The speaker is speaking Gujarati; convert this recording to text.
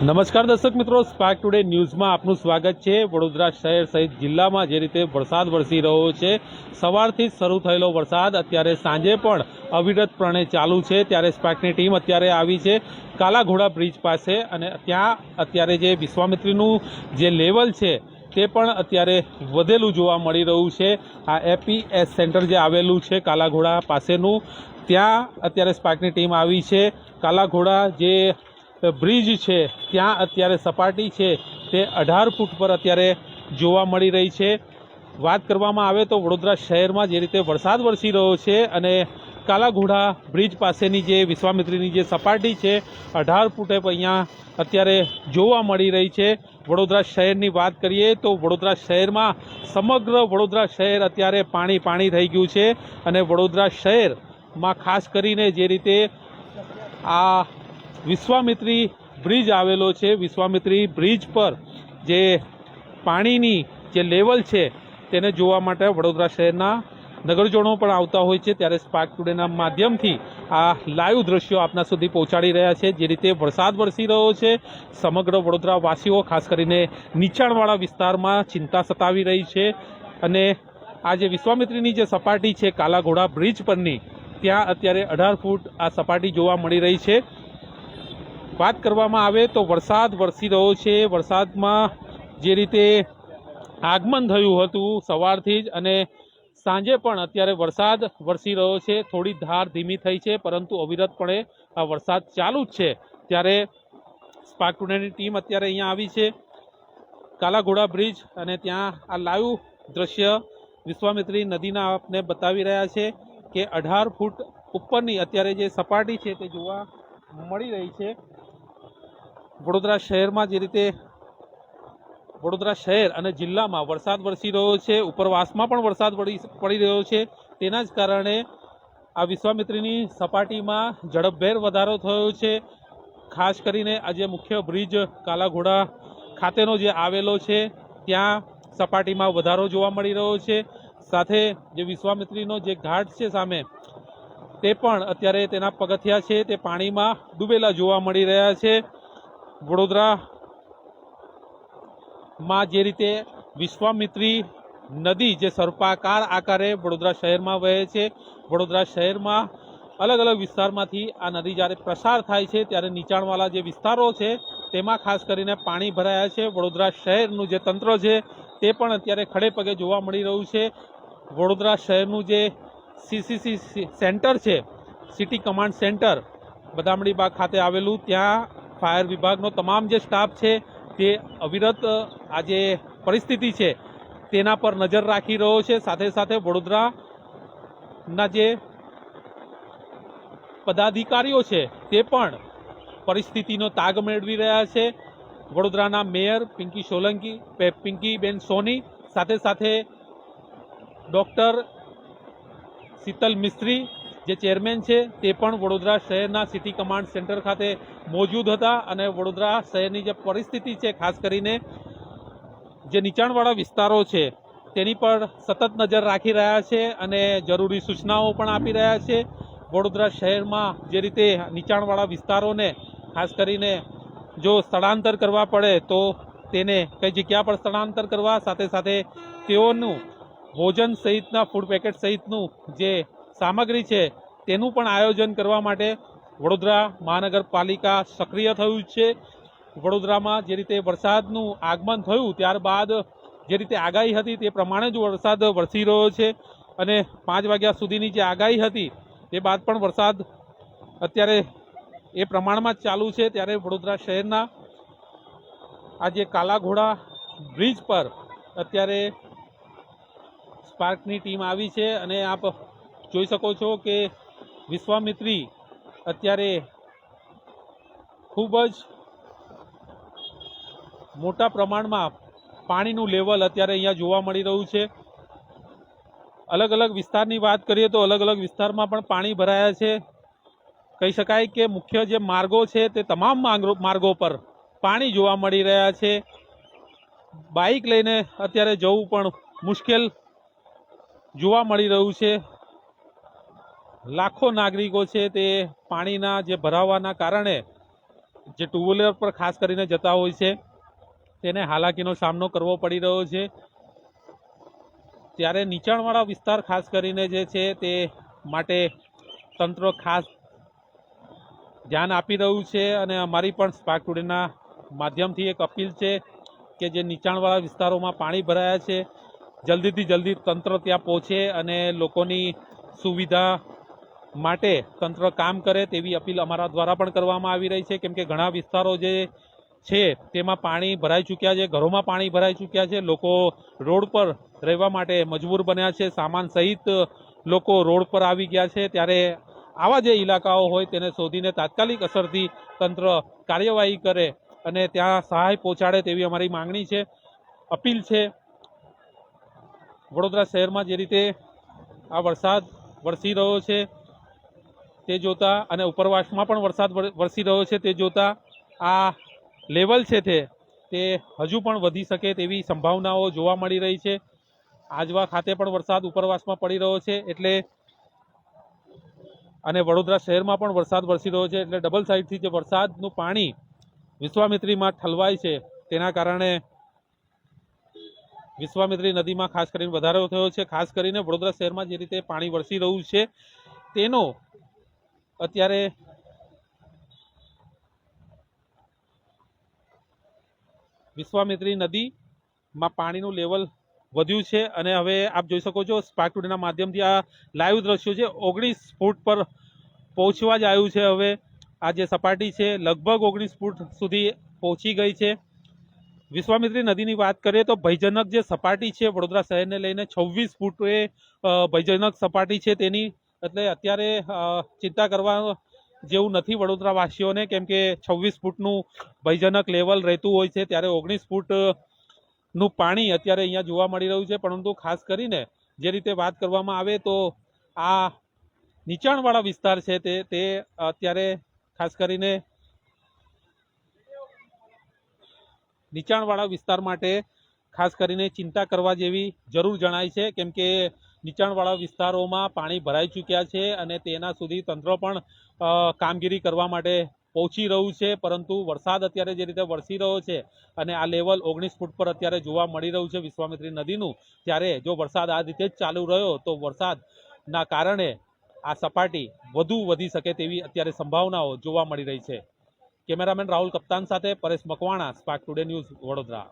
નમસ્કાર દર્શક મિત્રો સ્પાર્ક ટુડે ન્યૂઝમાં આપનું સ્વાગત છે. વડોદરા શહેર સહિત જિલ્લામાં જે રીતે વરસાદ વરસી રહ્યો છે, સવારથી જ શરૂ થયેલો વરસાદ અત્યારે સાંજે પણ અવિરતપણે ચાલુ છે. ત્યારે સ્પાર્કની ટીમ અત્યારે આવી છે કાલાઘોડા બ્રિજ પાસે અને ત્યાં અત્યારે જે વિશ્વામિત્રીનું જે લેવલ છે તે પણ અત્યારે વધેલું જોવા મળી રહ્યું છે. આ એપીએસ સેન્ટર જે આવેલું છે કાલાઘોડા પાસેનું, ત્યાં અત્યારે સ્પાર્કની ટીમ આવી છે. કાલાઘોડા જે બ્રિજ છે, ત્યાં અત્યારે સપાટી છે, તે અઢાર ફૂટ પર અત્યારે જોવા મળી રહી છે. વાત કરવામાં આવે તો વડોદરા શહેરમાં જે રીતે વરસાદ વરસી રહ્યો છે અને કાલાઘોડા બ્રિજ પાસેની જે વિશ્વામિત્રીની જે સપાટી છે, અઢાર ફૂટે અહીંયા અત્યારે જોવા મળી રહી છે. વડોદરા શહેરની વાત કરીએ તો વડોદરા શહેરમાં સમગ્ર વડોદરા શહેર અત્યારે પાણી પાણી થઈ ગયું છે અને વડોદરા શહેરમાં ખાસ કરીને જે રીતે આ વિશ્વામિત્રી બ્રિજ આવેલો છે. વિશ્વામિત્રી બ્રિજ પર જે પાણીની જે લેવલ છે તેને જોવા માટે વડોદરા શહેરના નગરજનો પણ આવતા હોય છે. ત્યારે સ્પાર્ક ટુડેના માધ્યમથી આ લાઈવ દ્રશ્યો આપના સુધી પહોંચાડી રહ્યા છે. જે રીતે વરસાદ વરસી રહ્યો છે. સમગ્ર વડોદરાવાસીઓ, ખાસ કરીને નીચાણવાળા વિસ્તારમાં ચિંતા સતાવી રહી છે. અને આ જે વિશ્વામિત્રીની જે સપાટી છે, કાલાઘોડા બ્રિજ પરની, ત્યાં અત્યારે અઢાર ફૂટ આ સપાટી જોવા મળી રહી છે. વાત કરવામાં આવે તો વરસાદ વરસી રહ્યો છે. વરસાદમાં જે રીતે આગમન થયું હતું સવારથી જ અને સાંજે પણ અત્યારે વરસાદ વરસી રહ્યો છે. થોડી ધાર ધીમી થઈ છે, પરંતુ અવિરતપણે આ વરસાદ ચાલુ જ છે. ત્યારે સ્પાર્ક ટુડેની ટીમ અત્યારે અહીંયા આવી છે. કાલાઘોડા બ્રિજ અને ત્યાં આ લાઈવ દ્રશ્ય વિશ્વામિત્રી નદીના આપને બતાવી રહ્યા છે કે અઢાર ફૂટ ઉપરની અત્યારે જે સપાટી છે તે જોવા મળી રહી છે. વડોદરા શહેરમાં જે રીતે વડોદરા શહેર અને જિલ્લામાં વરસાદ વરસી રહ્યો છે, ઉપરવાસમાં પણ વરસાદ પડી રહ્યો છે, તેના જ કારણે આ વિશ્વામિત્રીની સપાટીમાં ઝડપભેર વધારો થયો છે. ખાસ કરીને આજે મુખ્ય બ્રિજ કાલાઘોડા ખાતેનો જે આવેલો છે, ત્યાં સપાટીમાં વધારો જોવા મળી રહ્યો છે. સાથે જે વિશ્વામિત્રીનો જે ઘાટ છે સામે, તે પણ અત્યારે તેના પગથિયા છે, તે પાણીમાં ડૂબેલા જોવા મળી રહ્યા છે. વડોદરા માં જે રીતે વિશ્વામિત્રી નદી જે સર્પાકાર આકારે વડોદરા શહેરમાં વહે છે, વડોદરા શહેરમાં અલગ અલગ વિસ્તારમાંથી આ નદી જ્યારે પ્રસાર થાય છે, ત્યારે નીચાણવાળા જે વિસ્તારો છે, તેમાં ખાસ કરીને પાણી ભરાયા છે. વડોદરા શહેરનું જે તંત્ર છે, તે પણ અત્યારે ખડે પગે જોવા મળી રહ્યું છે. વડોદરા શહેરનું જે સીસીસી સેન્ટર છે, city command centre Badamdi Baug ખાતે આવેલું, ત્યાં ફાયર વિભાગનો તમામ જે સ્ટાફ છે, તે અવિરત આ જે પરિસ્થિતિ છે, તેના પર નજર રાખી રહ્યો છે. સાથે સાથે વડોદરાના જે પદાધિકારીઓ છે, તે પણ પરિસ્થિતિનો તાગ મેળવી રહ્યા છે. વડોદરાના મેયર પિંકી સોલંકી પિંકીબેન સોની, સાથે સાથે ડૉક્ટર શીતલ મિસ્ત્રી જે ચેરમેન છે, તે પણ વડોદરા શહેરના સિટી કમાન્ડ સેન્ટર ખાતે મોજૂદ હતા અને વડોદરા શહેરની જે પરિસ્થિતિ છે, ખાસ કરીને જે નીચાણવાળા વિસ્તારો છે, તેની પર સતત નજર રાખી રહ્યા છે અને જરૂરી સૂચનાઓ પણ આપી રહ્યા છે. વડોદરા શહેરમાં જે રીતે નીચાણવાળા વિસ્તારોને ખાસ કરીને જો સ્થળાંતર કરવા પડે, તો તેને કઈ જગ્યા પર સ્થળાંતર કરવા, સાથે સાથે તેઓનું ભોજન સહિતના ફૂડ પેકેટ સહિતનું જે સામગ્રી છે, તેનું પણ આયોજન કરવા માટે વડોદરા મહાનગરપાલિકા સક્રિય થયું છે. વડોદરામાં જે રીતે વરસાદનું આગમન થયું, ત્યારબાદ જે રીતે આગાહી હતી તે પ્રમાણે જ વરસાદ વરસી રહ્યો છે અને પાંચ વાગ્યા સુધીની જે આગાહી હતી, તે બાદ પણ વરસાદ અત્યારે એ પ્રમાણમાં ચાલુ છે. ત્યારે વડોદરા શહેરના આ જે કાલાઘોડા બ્રિજ પર અત્યારે સ્પાર્કની ટીમ આવી છે અને આપ જોઈ શકો છો કે વિશ્વામિત્રી અત્યારે ખૂબ જ મોટા પ્રમાણમાં પાણીનું લેવલ અત્યારે અહીંયા જોવા મળી રહ્યું છે. અલગ અલગ વિસ્તારની વાત કરીએ તો અલગ અલગ વિસ્તારમાં પણ પાણી ભરાયા છે. કહી શકાય કે મુખ્ય જે માર્ગો છે તે તમામ માર્ગો પર પાણી જોવા મળી રહ્યા છે. બાઇક લઈને અત્યારે જવું પણ મુશ્કેલ જોવા મળી રહ્યું છે. લાખો નાગરિકો છે તે પાણીના જે ભરાવાના કારણે જે ટુ વ્હીલર પર ખાસ કરીને જતા હોય છે, તેને હાલાકીનો સામનો કરવો પડી રહ્યો છે. ત્યારે નીચાણવાળા વિસ્તાર ખાસ કરીને જે છે તે માટે તંત્ર ખાસ ધ્યાન આપી રહ્યું છે અને અમારી પણ સ્પાર્ક ટુડેના માધ્યમથી એક અપીલ છે કે જે નીચાણવાળા વિસ્તારોમાં પાણી ભરાયા છે, જલ્દીથી જલ્દી તંત્ર ત્યાં પહોંચે અને લોકોની સુવિધા માટે તંત્ર કામ કરે તેવી અપીલ અમારા દ્વારા પણ કરવામાં આવી રહી છે. કેમ કે ઘણા વિસ્તારો જે છે, તેમાં પાણી ભરાઈ ચૂક્યા છે, ઘરોમાં પાણી ભરાઈ ચૂક્યા છે. લોકો રોડ પર રહેવા માટે મજબૂર બન્યા છે. સામાન સહિત લોકો રોડ પર આવી ગયા છે. ત્યારે આવા જે ઇલાકાઓ હોય તેને શોધીને તાત્કાલિક અસરથી તંત્ર કાર્યવાહી કરે અને ત્યાં સહાય પહોંચાડે તેવી અમારી માંગણી છે. અપીલ છે વડોદરા શહેરમાં જે રીતે આ વરસાદ વરસી રહ્યો છે તે જોતા અને ઉપરવાસમાં પણ વરસાદ વરસી રહ્યો છે, તે જોતા આ લેવલ છે તે તે હજુ પણ વધી શકે તેવી સંભાવનાઓ જોવા મળી રહી છે. આજવા ખાતે પણ વરસાદ ઉપરવાસમાં પડી રહ્યો છે, એટલે અને વડોદરા શહેરમાં પણ વરસાદ વરસી રહ્યો છે, એટલે ડબલ સાઈડથી જે વરસાદનું પાણી વિશ્વામિત્રીમાં ઠલવાય છે, તેના કારણે વિશ્વામિત્રી નદીમાં ખાસ કરીને વધારો થયો છે, ખાસ કરીને વડોદરા શહેરમાં જે રીતે પાણી વરસી રહ્યું છે, તેનો અત્યારે વિશ્વામિત્રી નદીમાં પાણીનું લેવલ વધ્યું છે અને હવે આપ જોઈ શકો છો સ્પાર્ક ટુડેના માધ્યમથી આ લાઈવ દ્રશ્યો છે. ઓગણીસ ફૂટ પર પહોંચવા જ આવ્યું છે હવે. આ જે સપાટી છે લગભગ ઓગણીસ ફૂટ સુધી પહોંચી ગઈ છે. વિશ્વામિત્રી નદીની વાત કરીએ તો ભયજનક જે સપાટી છે વડોદરા શહેરને લઈને છવ્વીસ ફૂટ એ ભયજનક સપાટી છે તેની એટલે અત્યારે ચિંતા કરવા જેવું નથી વડોદરાવાસીઓને, કેમ કે છવ્વીસ ફૂટનું ભયજનક લેવલ રહેતું હોય છે, ત્યારે ઓગણીસ ફૂટનું પાણી અત્યારે અહીંયા જોવા મળી રહ્યું છે. પરંતુ ખાસ કરીને જે રીતે વાત કરવામાં આવે તો આ નીચાણવાળા વિસ્તાર છે તે તે અત્યારે ખાસ કરીને નીચાણવાળા વિસ્તાર માટે ખાસ કરીને ચિંતા કરવા જેવી જરૂર જણાય છે. કેમ કે નીચાણવાળા વિસ્તારોમાં પાણી ભરાઈ ચૂક્યા છે અને તેના સુધી તંત્ર પણ કામગીરી કરવા માટે પહોંચી રહ્યું છે. પરંતુ વરસાદ અત્યારે જે રીતે વરસી રહ્યો છે અને આ લેવલ ઓગણીસ ફૂટ પર અત્યારે જોવા મળી રહ્યું છે વિશ્વામિત્રી નદીનું, ત્યારે જો વરસાદ આ રીતે જ ચાલુ રહ્યો, તો વરસાદના કારણે આ સપાટી વધુ વધી શકે તેવી અત્યારે સંભાવનાઓ જોવા મળી રહી છે. કેમેરામેન રાહુલ કપ્તાન સાથે Paresh Makwana, spark today news Vadodara.